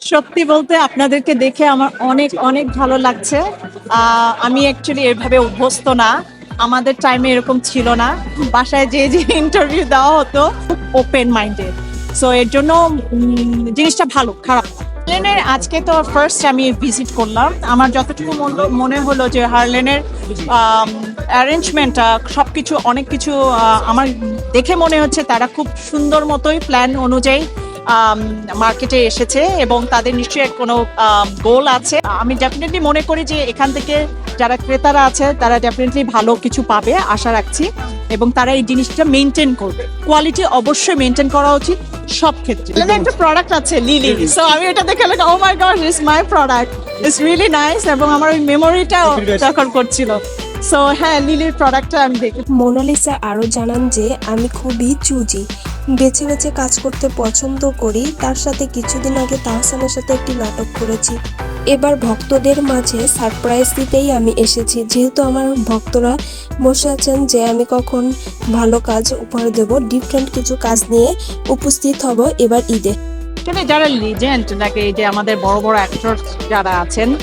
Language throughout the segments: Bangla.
সত্যি বলতে আপনাদেরকে দেখে আমার অনেক অনেক ভালো লাগছে। আমি অ্যাকচুয়ালি এভাবে অভ্যস্ত না। আমাদের টাইমে এরকম ছিল না। বাসায় যে যে ইন্টারভিউ দেওয়া হতো ওপেন মাইন্ডেড সো এর জন্য জিনিসটা ভালো, খারাপ। হার্লেনের আজকে তো ফার্স্ট আমি ভিজিট করলাম। আমার যতটুকু মনে- মনে হলো যে হার্লেনের অ্যারেঞ্জমেন্টটা সব কিছু অনেক কিছু আমার দেখে মনে হচ্ছে তারা খুব সুন্দর মতোই প্ল্যান অনুযায়ী মার্কেটে এসেছে এবং তাদের নিশ্চয়ই কোনো গোল আছে। আমি ডেফিনেটলি মনে করি যে এখান থেকে যারা ক্রেতারা আছে তারা ডেফিনেটলি ভালো কিছু পাবে আশা রাখছি। এবং তারা এই জিনিসটা মেনটেন করবে। কোয়ালিটি অবশ্যই মেনটেন করা উচিত সব ক্ষেত্রে। এখানে একটা প্রোডাক্ট আছে লিলি সো আমি এটা দেখে oh O my god it's my product it's really nice এবং আমার ওই মেমোরিটা তখন করছিল। সো হ্যাঁ লিলির প্রোডাক্টটা আমি দেখি। মোনালিসা আরও জানান যে আমি খুবই চুজি বেছে বেছে কাজ করতে পছন্দ করি, তার সাথে কিছুদিন আগে তাহসানের সাথে একটি নাটক করেছি। এবার ভক্তদের মাঝে সারপ্রাইজ দিতেই আমি এসেছি। যেহেতু আমার ভক্তরা বসে আছেন যে আমি কখন ভালো কাজ উপহার দেব ডিফারেন্ট কিছু কাজ নিয়ে উপস্থিত হব এবার ঈদে। যারা লিজেন্ড নাকি যে আমাদের বড় বড় অ্যাক্টর যারা আছেন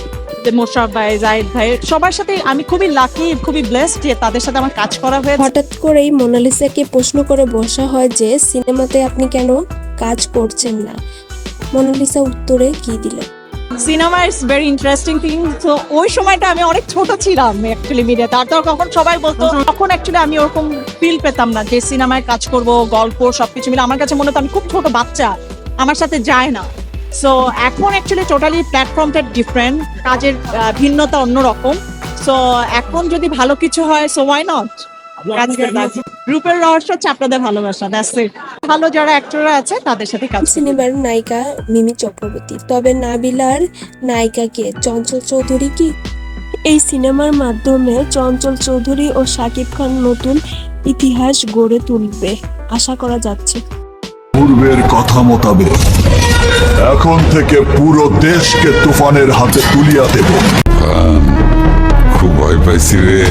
মোশারফ ভাই জাহিদ ভাই সবার সাথে আমি খুবই লাকি খুবই ব্লেসড যে তাদের সাথে আমার কাজ করা হয়েছে। হঠাৎ করেই মোনালিসাকে প্রশ্ন করে বসা হয় যে সিনেমাতে আপনি কেন কাজ করছেন না? মোনালিসা উত্তরে কি দিলেন cinema is very interesting thing তো ওই সময়টা আমি অনেক ছোট ছিলাম অ্যাকচুয়ালি মিডিয়াতে আর তখন সবাই বলতো তখন অ্যাকচুয়ালি আমি ওরকম ফিল পেতাম না যে সিনেমায় কাজ করব গল্প সবকিছু মিলে। আমার কাছে মনে হতো আমি খুব ছোট বাচ্চা আমার সাথে যায় না। সো এখন অ্যাকচুয়ালি টোটালি প্ল্যাটফর্মটা ডিফারেন্ট কাজের ভিন্নতা অন্যরকম। সো এখন যদি ভালো কিছু হয় সো ওয়াই নট রহস্য হচ্ছে আপনাদের ভালোবাসা দ্যাটস ইট ভালো যারা অ্যাক্টররা আছে তাদের সাথে কাজ সিনেমার নায়িকা মিমি চক্রবর্তী তবে নাবিলার নায়িকা কে চঞ্চল চৌধুরী কি? এই সিনেমার মাধ্যমে চঞ্চল চৌধুরী ও শাকিব খান নতুন ইতিহাস গড়ে তুলবে আশা করা যাচ্ছে। পূর্বের কথা মোতাবেক। এখন থেকে পুরো দেশকে তুফানের হাতে তুলিয়া দেব। খুব ভয় পাইছি রে।